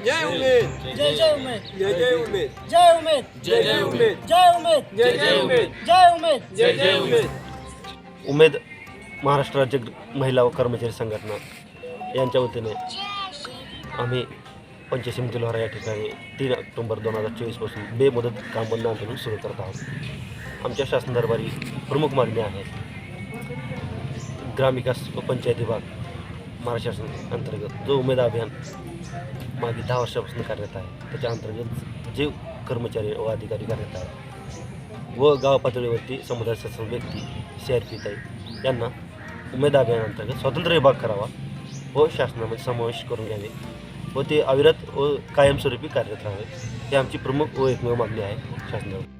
उमेद जय जय उमेद जय जय उमेद जय उमेद जय जय उमेद जय उमेद जय जय उमेद जय उमेद जय जय उमेद उमेद महाराष्ट्र राज्य महिला व कर्मचारी संघटना यांच्या वतीने आम्ही पंचायत समिती या ठिकाणी तीन ऑक्टोबर दोन हज़ार चोवीसपासून बेमुदत काम बंद आंदोलन सुरू करत आहोत. आमच्या शासन दरबारी प्रमुख मागण्या आहेत. ग्रामविकास व पंचायत विभाग महाराष्ट्र शासन अंतर्गत जो उमेद अभियान मागे दहा वर्षापासून कार्यरत आहे. त्याच्या अंतर्गत जे कर्मचारी व अधिकारी कार्यरत आहेत व गाव पातळीवरती समुदाय शासन व्यक्ती सी आर पी ताई यांना उमेद अभियानांतर्गत स्वतंत्र विभाग करावा व शासनामध्ये समावेश करून घ्यावे व ते अविरत व कायमस्वरूपी कार्यरत राहावे ही आमची प्रमुख व एकमेव मागणी आहे शासनावर.